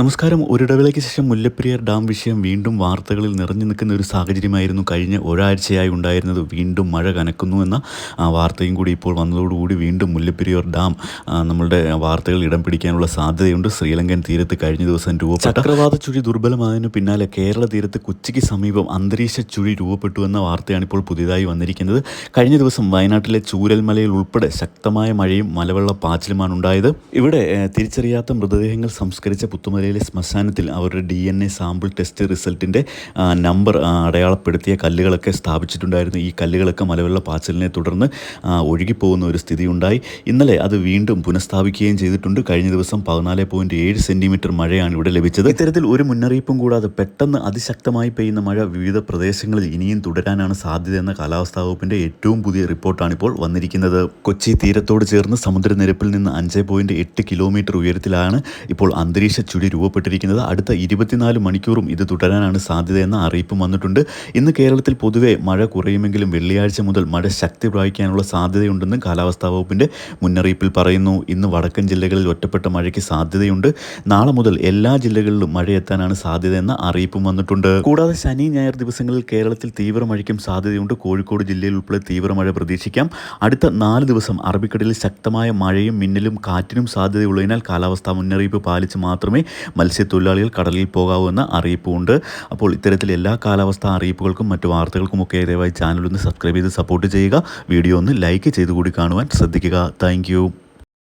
നമസ്കാരം. ഒരിടവേളയ്ക്ക് ശേഷം മുല്ലപ്പെരിയാർ ഡാം വിഷയം വീണ്ടും വാർത്തകളിൽ നിറഞ്ഞു നിൽക്കുന്ന ഒരു സാഹചര്യമായിരുന്നു. കഴിഞ്ഞ ഒരാഴ്ചയായി ഉണ്ടായിരുന്നത് വീണ്ടും മഴ കനക്കുന്നു എന്ന വാർത്തയും കൂടി ഇപ്പോൾ വന്നതോടുകൂടി വീണ്ടും മുല്ലപ്പെരിയാർ ഡാം നമ്മളുടെ വാർത്തകൾ ഇടം പിടിക്കാനുള്ള സാധ്യതയുണ്ട്. ശ്രീലങ്കൻ തീരത്ത് കഴിഞ്ഞ ദിവസം രൂപപ്പെട്ട ചക്രവാത ചുഴി ദുർബലമായതിനു പിന്നാലെ കേരള തീരത്ത് കൊച്ചിക്ക് സമീപം അന്തരീക്ഷ ചുഴി രൂപപ്പെട്ടു എന്ന വാർത്തയാണ് ഇപ്പോൾ പുതിയതായി വന്നിരിക്കുന്നത്. കഴിഞ്ഞ ദിവസം വയനാട്ടിലെ ചൂരൽമലയിൽ ഉൾപ്പെടെ ശക്തമായ മഴയും മലവെള്ള പാച്ചിലുമാണ് ഉണ്ടായത്. ഇവിടെ തിരിച്ചറിയാത്ത മൃതദേഹങ്ങൾ സംസ്കരിച്ച പുത്തുമലയിലെ ശ്മശാനത്തിൽ അവരുടെ D N A sample test റിസൾട്ടിന്റെ number അടയാളപ്പെടുത്തിയ കല്ലുകളൊക്കെ സ്ഥാപിച്ചിട്ടുണ്ടായിരുന്നു. ഈ കല്ലുകളൊക്കെ മലവെള്ള പാച്ചലിനെ തുടർന്ന് ഒഴുകിപ്പോകുന്ന ഒരു സ്ഥിതി ഉണ്ടായി ഇന്നലെ അത് വീണ്ടും പുനഃസ്ഥാപിക്കുകയും ചെയ്തിട്ടുണ്ട്. കഴിഞ്ഞ ദിവസം പതിനാല് പോയിന്റ് ഏഴ് സെന്റിമീറ്റർ മഴയാണ് ഇവിടെ ലഭിച്ചത്. ഇത്തരത്തിൽ ഒരു മുന്നറിയിപ്പും കൂടാതെ പെട്ടെന്ന് അതിശക്തമായി പെയ്യുന്ന മഴ വിവിധ പ്രദേശങ്ങളിൽ ഇനിയും തുടരാനാണ് സാധ്യതയെന്ന കാലാവസ്ഥാ വകുപ്പിന്റെ ഏറ്റവും പുതിയ റിപ്പോർട്ടാണ് ഇപ്പോൾ വന്നിരിക്കുന്നത്. കൊച്ചി തീരത്തോട് ചേർന്ന് സമുദ്രനിരപ്പിൽ നിന്ന് അഞ്ച് പോയിന്റ് എട്ട് കിലോമീറ്റർ ഉയരത്തിലാണ് ഇപ്പോൾ അന്തരീക്ഷ ചുഴി രൂപപ്പെട്ടിരിക്കുന്നത്. അടുത്ത ഇരുപത്തിനാല് മണിക്കൂറും ഇത് തുടരാനാണ് സാധ്യതയെന്ന അറിയിപ്പും വന്നിട്ടുണ്ട്. ഇന്ന് കേരളത്തിൽ പൊതുവെ മഴ കുറയുമെങ്കിലും വെള്ളിയാഴ്ച മുതൽ മഴ ശക്തി പ്രാപിക്കാനുള്ള സാധ്യതയുണ്ടെന്നും കാലാവസ്ഥാ വകുപ്പിന്റെ മുന്നറിയിപ്പിൽ പറയുന്നു. ഇന്ന് വടക്കൻ ജില്ലകളിൽ ഒറ്റപ്പെട്ട മഴയ്ക്ക് സാധ്യതയുണ്ട്. നാളെ മുതൽ എല്ലാ ജില്ലകളിലും മഴയെത്താനാണ് സാധ്യതയെന്ന അറിയിപ്പും വന്നിട്ടുണ്ട്. കൂടാതെ ശനി ഞായർ ദിവസങ്ങളിൽ കേരളത്തിൽ തീവ്ര മഴയ്ക്കും സാധ്യതയുണ്ട്. കോഴിക്കോട് ജില്ലയിൽ ഉൾപ്പെടെ തീവ്ര മഴ പ്രതീക്ഷിക്കാം. അടുത്ത നാല് ദിവസം അറബിക്കടലിൽ ശക്തമായ മഴയും മിന്നലും കാറ്റിനും സാധ്യതയുള്ളതിനാൽ കാലാവസ്ഥാ മുന്നറിയിപ്പ് പാലിച്ച് മാത്രമേ മത്സ്യത്തൊഴിലാളികൾ കടലിൽ പോകാവൂ എന്ന അറിയിപ്പുമുണ്ട് അപ്പോൾ ഇത്തരത്തിൽ എല്ലാ കാലാവസ്ഥ അറിയിപ്പുകൾക്കും മറ്റു വാർത്തകൾക്കുമൊക്കെ ദയവായി ചാനലൊന്ന് സബ്സ്ക്രൈബ് ചെയ്ത് സപ്പോർട്ട് ചെയ്യുക. വീഡിയോ ഒന്ന് ലൈക്ക് ചെയ്ത് കൂടി കാണുവാൻ ശ്രദ്ധിക്കുക. താങ്ക്